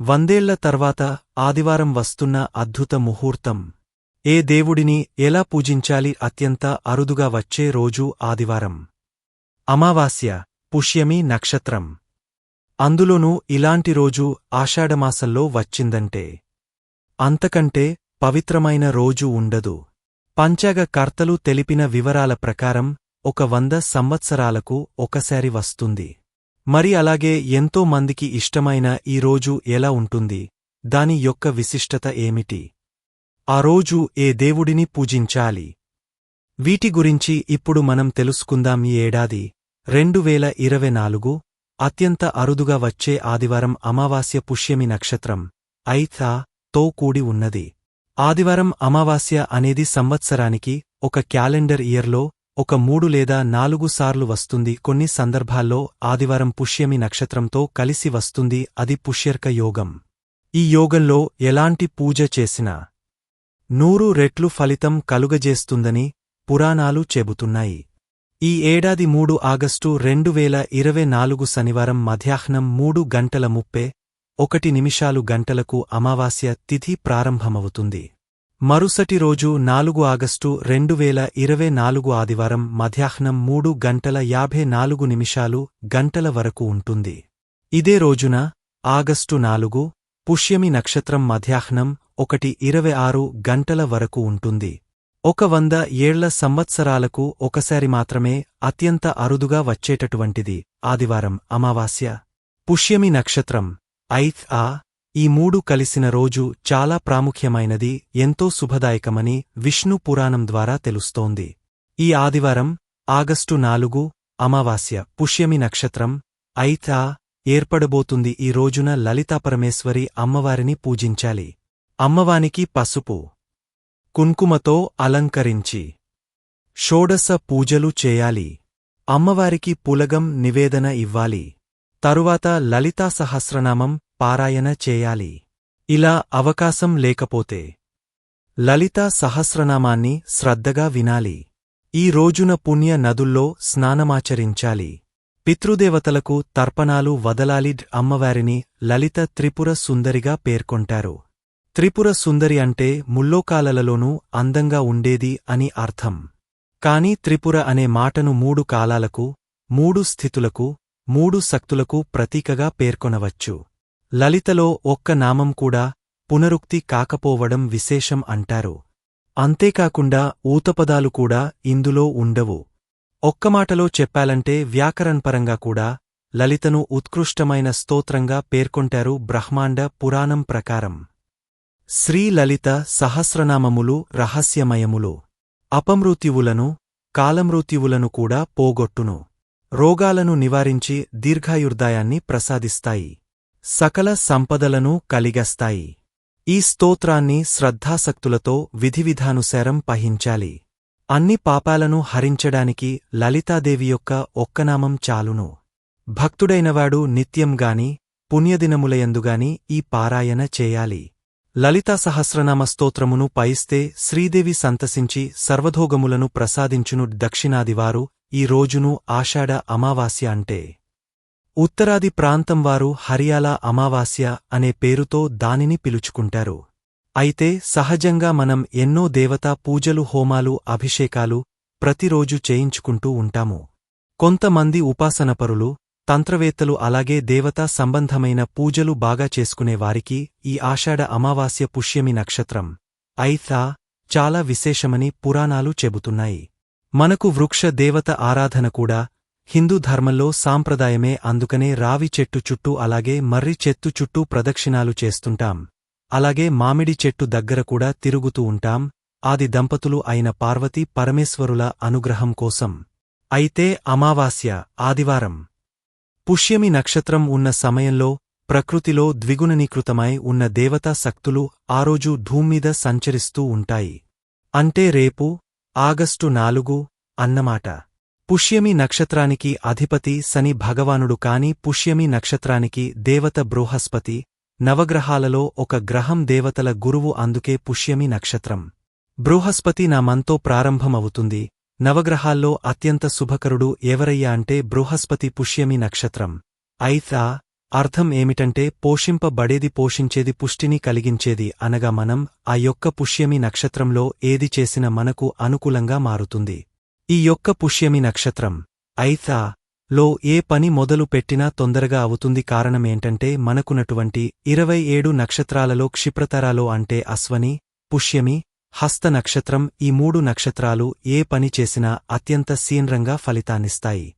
వందేళ్ళ తర్వాత ఆదివారం వస్తున్న అద్భుత ముహూర్తం. ఏ దేవుడిని ఎలా పూజించాలి అత్యంత అరుదుగా వచ్చే రోజు ఆదివారం. అమావాస్య పుష్యమి నక్షత్రం. అందులోనూ ఇలాంటి రోజు ఆషాఢమాసంలో వచ్చిందంటే. అంతకంటే పవిత్రమైన రోజు ఉండదు. పంచాగ కర్తలు తెలిపిన వివరాల ప్రకారం ఒక వంద సంవత్సరాలకు ఒకసారి వస్తుంది. మరి అలాగే ఎంతో మందికి ఇష్టమైన ఈ రోజు ఎలా ఉంటుంది? దాని యొక్క విశిష్టత ఏమిటి? ఆ రోజు ఏ దేవుడిని పూజించాలి? వీటి గురించి ఇప్పుడు మనం తెలుసుకుందాం ఈ ఏడాది రెండు వేల ఇరవై నాలుగు అత్యంత అరుదుగా వచ్చే ఆదివారం అమావాస్య పుష్యమి నక్షత్రం ఐథా తో కూడి ఉన్నది. ఆదివారం అమావాస్య అనేది సంవత్సరానికి ఒక క్యాలెండర్ ఇయర్లో ఒక మూడు లేదా నాలుగు సార్లు వస్తుంది. కొన్ని సందర్భాల్లో ఆదివారం పుష్యమి నక్షత్రంతో కలిసి వస్తుంది. అది పుష్యర్క యోగం. ఈ యోగంలో ఎలాంటి పూజ చేసినా నూరు రెట్లు ఫలితం కలుగజేస్తుందని పురాణాలు చెబుతున్నాయి. ఈ ఏడాది మూడు ఆగస్టు రెండు వేల ఇరవై నాలుగు శనివారం మధ్యాహ్నం మూడు గంటల ముప్పే ఒకటి నిమిషాలు గంటలకు అమావాస్య తిథి ప్రారంభమవుతుంది. మరుసటి రోజు నాలుగు ఆగస్టు రెండు వేల ఇరవై నాలుగు ఆదివారం మధ్యాహ్నం మూడు గంటల యాభై నాలుగు నిమిషాలు గంటల వరకు ఉంటుంది. ఇదే రోజున ఆగస్టు నాలుగు పుష్యమి నక్షత్రం మధ్యాహ్నం ఒకటి ఇరవై ఆరు గంటల వరకు ఉంటుంది. ఒక వంద ఏళ్ళ సంవత్సరాలకు ఒకసారి మాత్రమే అత్యంత అరుదుగా వచ్చేటటువంటిది ఆదివారం అమావాస్య. పుష్యమి నక్షత్రం ఐత్ ఆ ఈ మూడు కలిసిన రోజు చాలా ప్రాముఖ్యమైనది ఎంతో శుభదాయకమని విష్ణు పురాణం ద్వారా తెలుస్తోంది. ఈ ఆదివారం ఆగస్టు నాలుగు అమావాస్య పుష్యమి నక్షత్రం ఐతా ఏర్పడబోతుంది ఈ రోజున లలితాపరమేశ్వరి అమ్మవారిని పూజించాలి. అమ్మవానికి పసుపు కుంకుమతో అలంకరించి షోడశ పూజలు చేయాలి. అమ్మవారికి పులగం నివేదన ఇవ్వాలి. తరువాత లలితా సహస్రనామం పారాయణ చేయాలి. ఇలా అవకాశం లేకపోతే లలితా సహస్రనామాన్ని శ్రద్ధగా వినాలి. ఈ రోజున పుణ్య నదుల్లో స్నానమాచరించాలి. పితృదేవతలకు తర్పణాలు వదలాలి అమ్మవారిని లలిత త్రిపుర సుందరిగా పేర్కొంటారు. త్రిపుర సుందరి అంటే ముల్లోకాలలలోనూ అందంగా ఉండేది అని అర్థం. కాని త్రిపుర అనే మాటను మూడు కాలాలకు మూడు స్థితులకు మూడు శక్తులకు ప్రతీకగా పేర్కొనవచ్చు. లలితలో ఒక్క నామం కూడా పునరుక్తి కాకపోవడం విశేషం అంటారు. అంతేకాకుండా ఊతపదాలు కూడా ఇందులో ఉండవు. ఒక్కమాటలో చెప్పాలంటే వ్యాకరణపరంగా కూడా లలితను ఉత్కృష్టమైన స్తోత్రంగా పేర్కొంటారు బ్రహ్మాండ పురాణం ప్రకారం. శ్రీలలిత సహస్రనామములు రహస్యమయములు. అపమృత్యువులను కాలమృత్యువులను కూడా పోగొట్టును. రోగాలను నివారించి దీర్ఘాయుర్దాయాన్ని ప్రసాదిస్తాయి. సకల సంపదలను కలిగస్తాయి. ఈ స్తోత్రాన్ని శ్రద్ధాసక్తులతో విధివిధానుసారం పహించాలి అన్ని పాపాలను హరించడానికి లలితాదేవి యొక్క ఒక్కనామం చాలును. భక్తుడైనవాడు నిత్యంగాని పుణ్యదినములయందుగాని ఈ పారాయణ చేయాలి. లలితా సహస్రనామ స్తోత్రమును పయిస్తే శ్రీదేవి సంతసించి సర్వధోగములను ప్రసాదించును దక్షిణాదివారు ఈ రోజును ఆషాఢ అమావాస్య అంటే. ఉత్తరాది ప్రాంతం వారు హరియాలా అమావాస్య అనే పేరుతో దానిని పిలుచుకుంటారు. అయితే సహజంగా మనం ఎన్నో దేవతా పూజలు హోమాలు అభిషేకాలు ప్రతిరోజు చేయించుకుంటూ ఉంటాము. కొంతమంది ఉపాసనపరులు తంత్రవేత్తలు అలాగే దేవతా సంబంధమైన పూజలు బాగా చేసుకునేవారికి ఈ ఆషాఢ అమావాస్య పుష్యమి నక్షత్రం ఐథా చాలా విశేషమని పురాణాలు చెబుతున్నాయి. మనకు వృక్ష దేవత ఆరాధన కూడా హిందూ ధర్మంలో సాంప్రదాయమే అందుకనే రావి చెట్టు చుట్టూ అలాగే మర్రి చెట్టు చుట్టూ ప్రదక్షిణాలు చేస్తుంటాం. అలాగే మామిడి చెట్టు దగ్గర కూడా తిరుగుతూ ఉంటాం. ఆది దంపతులు అయిన పార్వతి పరమేశ్వరుల అనుగ్రహం కోసం. అయితే అమావాస్య ఆదివారం. పుష్యమి నక్షత్రం ఉన్న సమయంలో ప్రకృతిలో ద్విగుణనీకృతమై ఉన్న దేవతా శక్తులు ఆ రోజు ధూమ్మీద సంచరిస్తూ ఉంటాయి. అంటే రేపు ఆగస్టు నాలుగు అన్నమాట. పుష్యమి నక్షత్రానికి అధిపతి శని భగవానుడు కాని పుష్యమి నక్షత్రానికి దేవత బృహస్పతి నవగ్రహాలలో ఒక గ్రహం దేవతల గురువు అందుకే పుష్యమి నక్షత్రం. బృహస్పతి నా మంతో ప్రారంభమవుతుంది నవగ్రహాల్లో అత్యంత శుభకరుడు ఎవరయ్యా అంటే బృహస్పతి పుష్యమి నక్షత్రం. ఐతా అర్థం ఏమిటంటే పోషింపబడేది పోషించేది పుష్టిని కలిగించేది అనగా మనం ఆ యొక్క పుష్యమి నక్షత్రంలో ఏది చేసిన మనకు అనుకూలంగా మారుతుంది. ఈ యొక్క పుష్యమి నక్షత్రం. ఐతా లో ఏ పని మొదలు పెట్టినా తొందరగా అవుతుంది కారణమేంటంటే మనకున్నటువంటి ఇరవై ఏడు నక్షత్రాలలో క్షిప్రతరాలో అంటే అశ్వని పుష్యమి హస్త నక్షత్రం ఈ మూడు నక్షత్రాలు ఏ పని చేసినా అత్యంత సీన్రంగా ఫలితాన్నిస్తాయి.